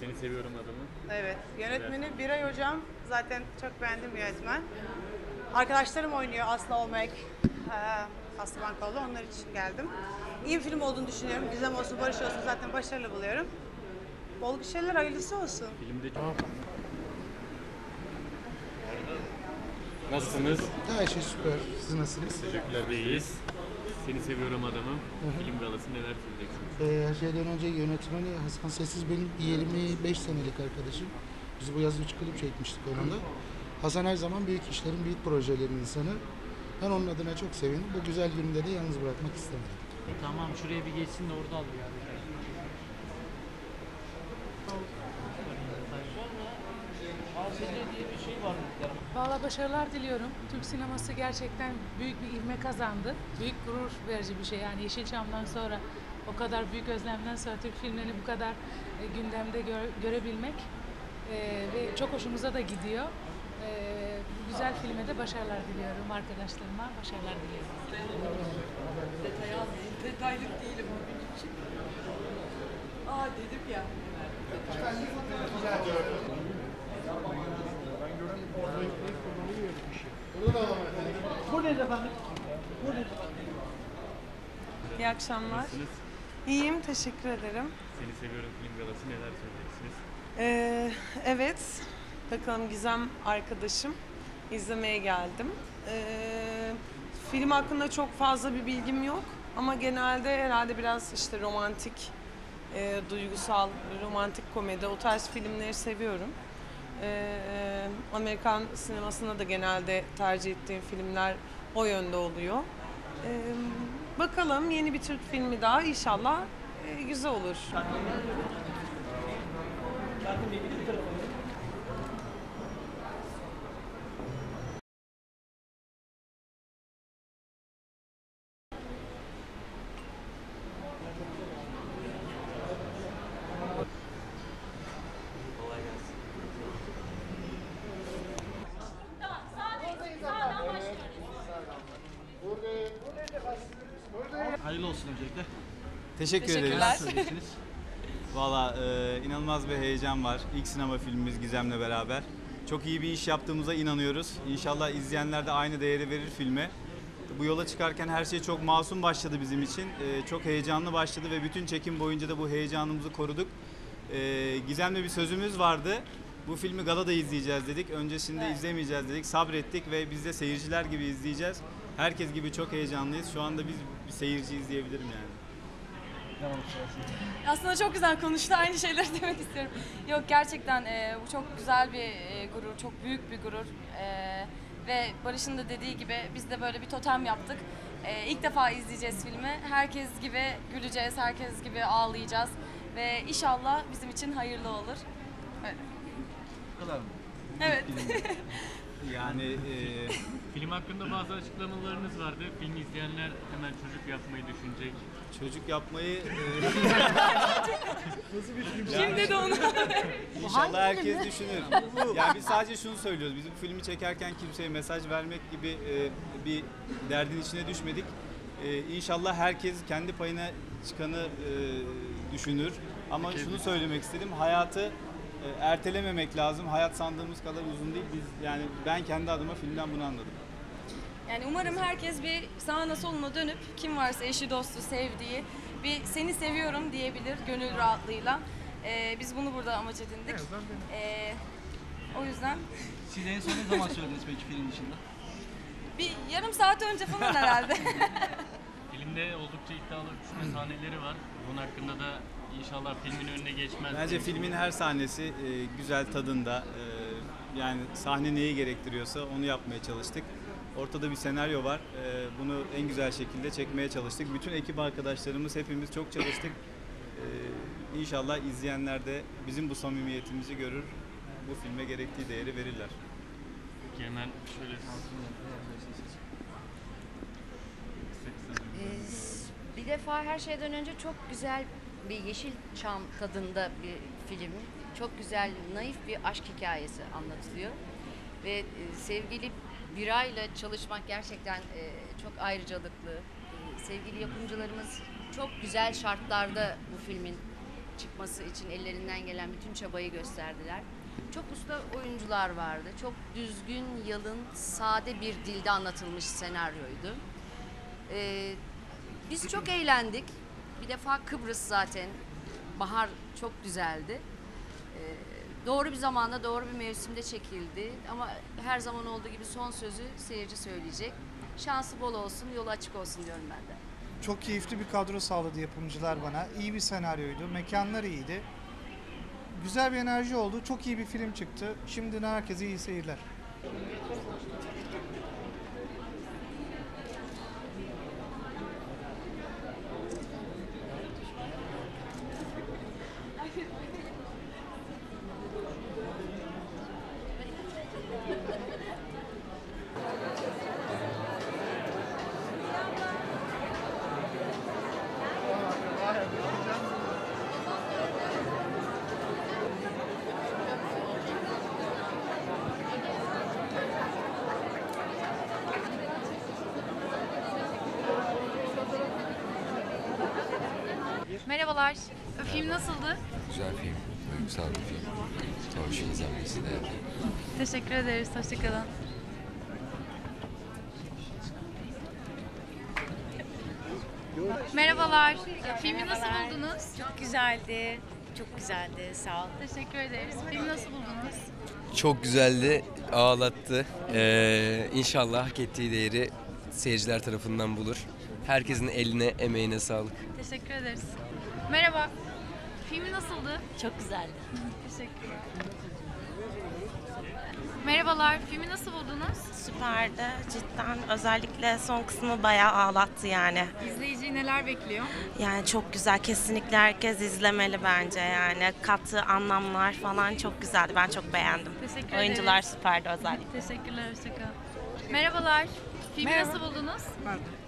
seni seviyorum adamı. Evet. Yönetmeni Biray Hocam. Zaten çok beğendim yönetmen. Arkadaşlarım oynuyor Aslı Olmek, Aslı Bankoğlu. Onlar için geldim. İyi bir film olduğunu düşünüyorum. Gizem olsun, Barış olsun zaten başarılı buluyorum. Bol bir şeyler hayırlısı olsun. Filmde çok... Nasılsınız? Her şey süper. Siz nasılsınız? Teşekkürler beyiz. Seni seviyorum adamı. Film galası neler söyleyeceksiniz? Ee, her şeyden önce yönetmeni Hasan Sessiz benim 25 senelik arkadaşım. Biz bu yaz 3 klip çekmiştik onunla. Hasan her zaman büyük işlerin, büyük projelerin insanı. Ben onun adına çok sevindim. Bu güzel günde de yalnız bırakmak istemedim. Tamam şuraya bir geçsin de orada al ya. ASC diye bir şey var. Valla başarılar diliyorum. Türk sineması gerçekten büyük bir ivme kazandı. Büyük gurur verici bir şey. Yani Yeşilçam'dan sonra o kadar büyük özlemden sonra Türk filmlerini bu kadar e, gündemde gö- görebilmek e, ve çok hoşumuza da gidiyor. E, bu güzel filme de başarılar diliyorum. Arkadaşlarıma başarılar diliyorum. Detay almayın. Detaylık değilim bugün için. Aa dedim ya. Buradayız efendim. İyi akşamlar. Nasılsınız? İyiyim, teşekkür ederim. Seni seviyorum film galası neler söyleyeceksiniz? Ee, evet, bakalım Gizem arkadaşım. izlemeye geldim. Ee, film hakkında çok fazla bir bilgim yok. Ama genelde herhalde biraz işte romantik, e, duygusal, romantik komedi, o tarz filmleri seviyorum. Ee, Amerikan sinemasında da genelde tercih ettiğim filmler o yönde oluyor. Ee, bakalım yeni bir Türk filmi daha inşallah e, güzel olur. Teşekkür ederiz. Teşekkürler. Valla e, inanılmaz bir heyecan var. İlk sinema filmimiz Gizem'le beraber. Çok iyi bir iş yaptığımıza inanıyoruz. İnşallah izleyenler de aynı değeri verir filme. Bu yola çıkarken her şey çok masum başladı bizim için. E, çok heyecanlı başladı ve bütün çekim boyunca da bu heyecanımızı koruduk. E, Gizem'le bir sözümüz vardı. Bu filmi galada izleyeceğiz dedik. Öncesinde izlemeyeceğiz dedik. Sabrettik ve biz de seyirciler gibi izleyeceğiz. Herkes gibi çok heyecanlıyız. Şu anda biz bir seyirci izleyebilirim yani. Aslında çok güzel konuştu. Aynı şeyleri demek istiyorum. Yok gerçekten e, bu çok güzel bir e, gurur, çok büyük bir gurur. E, ve Barış'ın da dediği gibi biz de böyle bir totem yaptık. E, ilk defa izleyeceğiz filmi. Herkes gibi güleceğiz, herkes gibi ağlayacağız. Ve inşallah bizim için hayırlı olur. Evet. Bu kadar mı? Evet. Yani e, Film hakkında bazı açıklamalarınız vardı. Film izleyenler hemen çocuk yapmayı düşünecek. çocuk yapmayı e, Kim dedi onu? inşallah herkes düşünür. Yani biz sadece şunu söylüyoruz. Biz bu filmi çekerken kimseye mesaj vermek gibi e, bir derdin içine düşmedik. E, inşallah herkes kendi payına çıkanı e, düşünür. Ama şunu söylemek istedim. Hayatı e, ertelememek lazım. Hayat sandığımız kadar uzun değil. Biz yani ben kendi adıma filmden bunu anladım. Yani umarım herkes bir sağına soluna dönüp kim varsa eşi, dostu, sevdiği bir seni seviyorum diyebilir gönül rahatlığıyla. Ee, biz bunu burada amaç edindik. Ee, o yüzden Siz en son ne zaman söylediniz peki film dışında? bir yarım saat önce falan herhalde. Filmde oldukça iddialı öpüşme sahneleri var. Bunun hakkında da inşallah filmin önüne geçmez. Bence filmin her sahnesi e, güzel tadında. E, yani sahne neyi gerektiriyorsa onu yapmaya çalıştık. Ortada bir senaryo var. E, bunu en güzel şekilde çekmeye çalıştık. Bütün ekip arkadaşlarımız hepimiz çok çalıştık. E, inşallah izleyenler de bizim bu samimiyetimizi görür. Bu filme gerektiği değeri verirler. Peki hemen şöyle Ee, Bir defa her şeyden önce çok güzel bir Yeşilçam tadında bir film. Çok güzel, naif bir aşk hikayesi anlatılıyor. Ve e, sevgili Biray'la çalışmak gerçekten e, çok ayrıcalıklı. E, sevgili yapımcılarımız çok güzel şartlarda bu filmin çıkması için ellerinden gelen bütün çabayı gösterdiler. Çok usta oyuncular vardı. Çok düzgün, yalın, sade bir dilde anlatılmış senaryoydu. Ee, biz çok eğlendik. Bir defa Kıbrıs zaten. Bahar çok güzeldi. Ee, doğru bir zamanda, doğru bir mevsimde çekildi. Ama her zaman olduğu gibi son sözü seyirci söyleyecek. Şansı bol olsun, yolu açık olsun diyorum ben de. Çok keyifli bir kadro sağladı yapımcılar bana. İyi bir senaryoydu, mekanlar iyiydi. Güzel bir enerji oldu. Çok iyi bir film çıktı. Şimdiden herkese iyi seyirler. Merhabalar. Film nasıldı? Güzel film, duygusal bir film. Hoş izlenmesi değerli. Teşekkür ederiz. Hoşçakalın. Merhabalar. Filmi nasıl buldunuz? Çok güzeldi. Çok güzeldi. Sağ ol. Teşekkür ederiz. Filmi nasıl buldunuz? Çok güzeldi, ağlattı. Ee, inşallah hak ettiği değeri seyirciler tarafından bulur. Herkesin eline, emeğine sağlık. Teşekkür ederiz. Merhaba. Filmi nasıldı? Çok güzeldi. Teşekkürler. Merhabalar. Filmi nasıl buldunuz? Süperdi. Cidden özellikle son kısmı bayağı ağlattı yani. İzleyiciyi neler bekliyor? Yani çok güzel. Kesinlikle herkes izlemeli bence yani. Kattığı anlamlar falan çok güzeldi. Ben çok beğendim. Teşekkür Oyuncular ederiz. süperdi özellikle. Teşekkürler. Hoşçakalın. Merhabalar. Filmi Merhaba. nasıl buldunuz?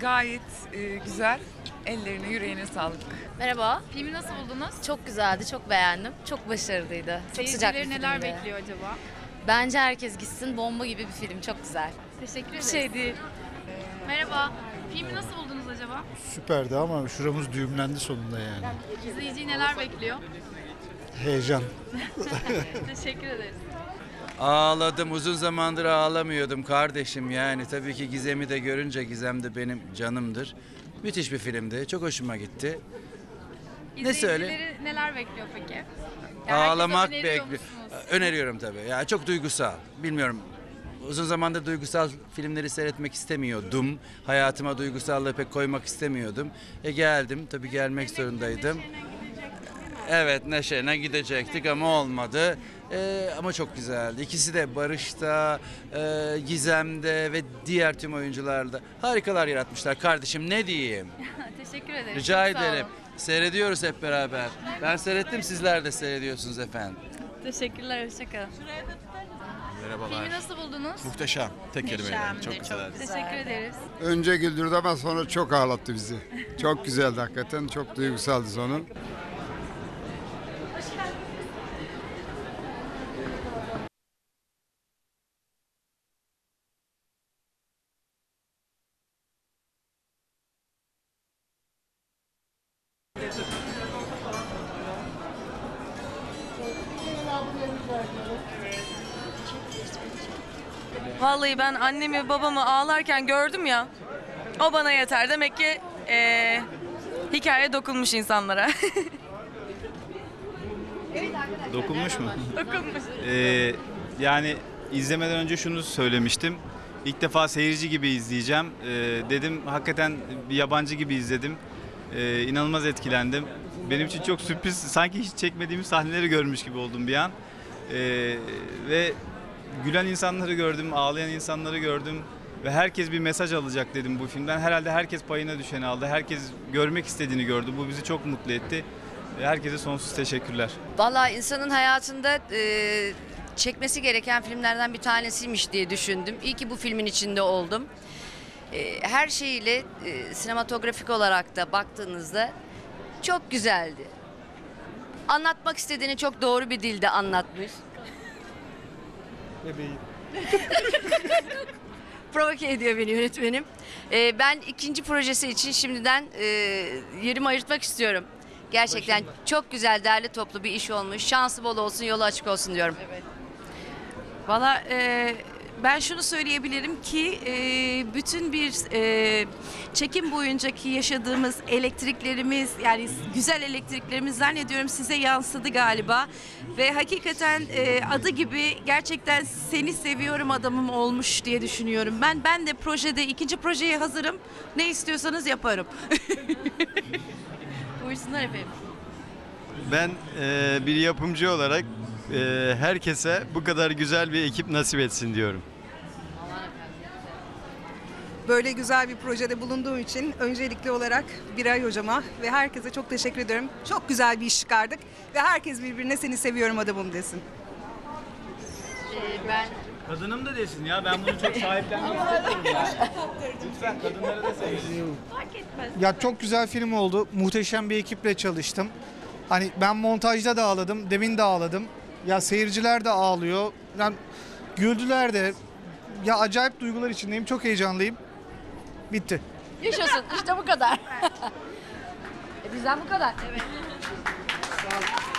Gayet e, güzel. Ellerine, yüreğine sağlık. Merhaba. Filmi nasıl buldunuz? Çok güzeldi, çok beğendim. Çok başarılıydı. Çok sıcak bir Seyircileri neler filmdi. bekliyor acaba? Bence herkes gitsin. Bomba gibi bir film. Çok güzel. Teşekkür ederiz. şey değil. Merhaba. Filmi nasıl buldunuz acaba? Süperdi ama şuramız düğümlendi sonunda yani. İzleyiciyi neler bekliyor? Heyecan. Teşekkür ederiz. Ağladım. Uzun zamandır ağlamıyordum kardeşim yani. Tabii ki Gizem'i de görünce Gizem de benim canımdır. Müthiş bir filmdi. Çok hoşuma gitti. Ne söyle? İzleyicileri neler bekliyor peki? Ya herkese Ağlamak öneriyor bekliyor. musunuz? Öneriyorum tabii. Ya çok duygusal. Bilmiyorum. Uzun zamandır duygusal filmleri seyretmek istemiyordum. Hayatıma duygusallığı pek koymak istemiyordum. E geldim. Tabii gelmek zorundaydım. Evet Neşe'ne gidecektik ama olmadı. Ee, ama çok güzeldi. İkisi de Barış'ta, e, Gizem'de ve diğer tüm oyuncularda harikalar yaratmışlar. Kardeşim ne diyeyim? Teşekkür ederim. Rica Çok sağ ederim. olun. Seyrediyoruz hep beraber. Ben seyrettim sizler de seyrediyorsunuz efendim. Teşekkürler. Hoşçakalın. Merhabalar. Filmi nasıl buldunuz? Muhteşem. Tek kelimeyle. Çok güzel. Teşekkür ederiz. Önce güldürdü ama sonra çok ağlattı bizi. Çok güzeldi hakikaten. Çok duygusaldı sonu. Vallahi ben annemi babamı ağlarken gördüm ya. O bana yeter. Demek ki eee, hikaye dokunmuş insanlara. Dokunmuş mu? dokunmuş. Ee, yani izlemeden önce şunu söylemiştim. İlk defa seyirci gibi izleyeceğim. Ee, dedim hakikaten bir yabancı gibi izledim. Ee, inanılmaz etkilendim. Benim için çok sürpriz. Sanki hiç çekmediğim sahneleri görmüş gibi oldum bir an. Ee, ve gülen insanları gördüm, ağlayan insanları gördüm. Ve herkes bir mesaj alacak dedim bu filmden. Herhalde herkes payına düşeni aldı. Herkes görmek istediğini gördü. Bu bizi çok mutlu etti. Herkese sonsuz teşekkürler. Valla insanın hayatında e, çekmesi gereken filmlerden bir tanesiymiş diye düşündüm. İyi ki bu filmin içinde oldum. E, her şeyiyle e, sinematografik olarak da baktığınızda Çok güzeldi. Anlatmak istediğini çok doğru bir dilde anlatmış. Bebeğim. Provoke ediyor beni yönetmenim. Ee, ben ikinci projesi için şimdiden e, yerimi ayırtmak istiyorum. Gerçekten çok güzel, derli toplu bir iş olmuş. Şansı bol olsun, yolu açık olsun diyorum. Valla e, ben şunu söyleyebilirim ki e, bütün bir e, çekim boyuncaki yaşadığımız elektriklerimiz yani güzel elektriklerimiz zannediyorum size yansıdı galiba. Ve hakikaten e, adı gibi gerçekten seni seviyorum adamım olmuş diye düşünüyorum. Ben ben de projede ikinci projeye hazırım. Ne istiyorsanız yaparım. Buyursunlar efendim. Ben e, bir yapımcı olarak e, herkese bu kadar güzel bir ekip nasip etsin diyorum. Böyle güzel bir projede bulunduğum için öncelikli olarak Biray hocama ve herkese çok teşekkür ediyorum. Çok güzel bir iş çıkardık ve herkes birbirine seni seviyorum adamım desin. Ee, ben Kadınım da desin ya ben bunu çok sahiplenmek istemiyorum ya. Lütfen kadınlara da sevsin. Ya çok güzel film oldu. Muhteşem bir ekiple çalıştım. Hani ben montajda da ağladım, demin de ağladım. Ya seyirciler de ağlıyor. Yani güldüler de. Ya acayip duygular içindeyim. Çok heyecanlıyım. Bitti. yaşasın işte bu kadar. e, bizden bu kadar. Evet. Sağ olun.